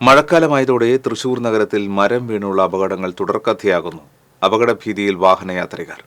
മഴക്കാലമായതോടെ തൃശൂർ നഗരത്തിൽ മരം വീണുള്ള അപകടങ്ങൾ തുടർക്കഥയാകുന്നു. അപകടഭീതിയിൽ വാഹനയാത്രികർ.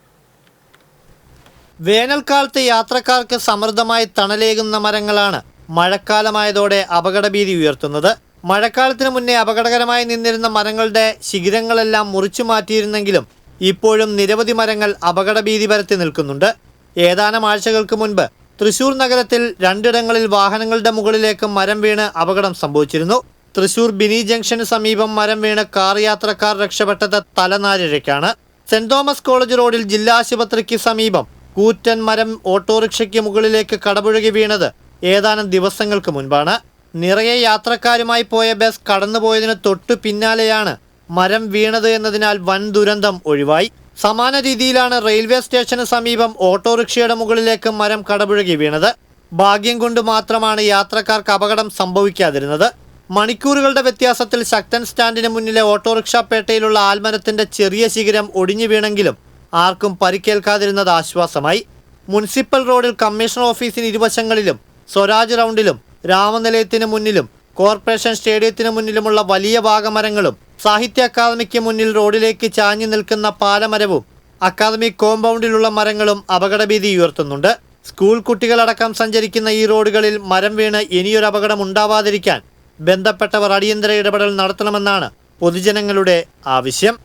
വേനൽക്കാലത്ത് യാത്രക്കാർക്ക് സമൃദ്ധമായി തണലേകുന്ന മരങ്ങളാണ് മഴക്കാലമായതോടെ അപകടഭീതി ഉയർത്തുന്നത്. മഴക്കാലത്തിന് മുന്നേ അപകടകരമായി നിന്നിരുന്ന മരങ്ങളുടെ ശിഖിരങ്ങളെല്ലാം മുറിച്ചു മാറ്റിയിരുന്നെങ്കിലും ഇപ്പോഴും നിരവധി മരങ്ങൾ അപകടഭീതി പരത്തി നിൽക്കുന്നുണ്ട്. ഏതാനും ആഴ്ചകൾക്ക് മുൻപ് തൃശൂർ നഗരത്തിൽ രണ്ടിടങ്ങളിൽ വാഹനങ്ങളുടെ മുകളിലേക്ക് മരം വീണ് അപകടം സംഭവിച്ചിരുന്നു. തൃശൂർ ബിനി ജംഗ്ഷന് സമീപം മരം വീണ കാർ യാത്രക്കാർ രക്ഷപ്പെട്ടത് തലനാരിഴയ്ക്കാണ്. സെന്റ് തോമസ് കോളേജ് റോഡിൽ ജില്ലാ ആശുപത്രിക്ക് സമീപം കൂറ്റൻ മരം ഓട്ടോറിക്ഷയ്ക്ക് മുകളിലേക്ക് കടപുഴകി വീണത് ഏതാനും ദിവസങ്ങൾക്ക് മുൻപാണ്. നിറയെ യാത്രക്കാരുമായി പോയ ബസ് കടന്നുപോയതിന് തൊട്ടു പിന്നാലെയാണ് മരം വീണത് എന്നതിനാൽ വൻ ദുരന്തം ഒഴിവായി. സമാന രീതിയിലാണ് റെയിൽവേ സ്റ്റേഷന് സമീപം ഓട്ടോറിക്ഷയുടെ മുകളിലേക്ക് മരം കടപുഴകി വീണത്. ഭാഗ്യം കൊണ്ട് മാത്രമാണ് യാത്രക്കാർക്ക് അപകടം സംഭവിക്കാതിരുന്നത്. മണിക്കൂറുകളുടെ വ്യത്യാസത്തിൽ ശക്തൻ സ്റ്റാൻഡിന് മുന്നിലെ ഓട്ടോറിക്ഷ പേട്ടയിലുള്ള ആൽമരത്തിന്റെ ചെറിയ ശിഖരം ഒടിഞ്ഞു വീണെങ്കിലും ആർക്കും പരിക്കേൽക്കാതിരുന്നത് ആശ്വാസമായി. മുനിസിപ്പൽ റോഡിൽ കമ്മീഷണർ ഓഫീസിന് ഇരുവശങ്ങളിലും സ്വരാജ് റൗണ്ടിലും രാമനിലയത്തിന് മുന്നിലും കോർപ്പറേഷൻ സ്റ്റേഡിയത്തിന് മുന്നിലുമുള്ള വലിയ ഭാഗമരങ്ങളും സാഹിത്യ അക്കാദമിക്ക് മുന്നിൽ റോഡിലേക്ക് ചാഞ്ഞു നിൽക്കുന്ന പാലമരവും അക്കാദമി കോമ്പൗണ്ടിലുള്ള മരങ്ങളും അപകടഭീതി ഉയർത്തുന്നുണ്ട്. സ്കൂൾ കുട്ടികളടക്കം സഞ്ചരിക്കുന്ന ഈ റോഡുകളിൽ മരം വീണ് ഇനിയൊരു അപകടം ഉണ്ടാവാതിരിക്കാൻ ബന്ധപ്പെട്ടവർ അടിയന്തര ഇടപെടൽ നടത്തണമെന്നാണ് പൊതുജനങ്ങളുടെ ആവശ്യം.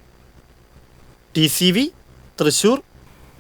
ടി തൃശൂർ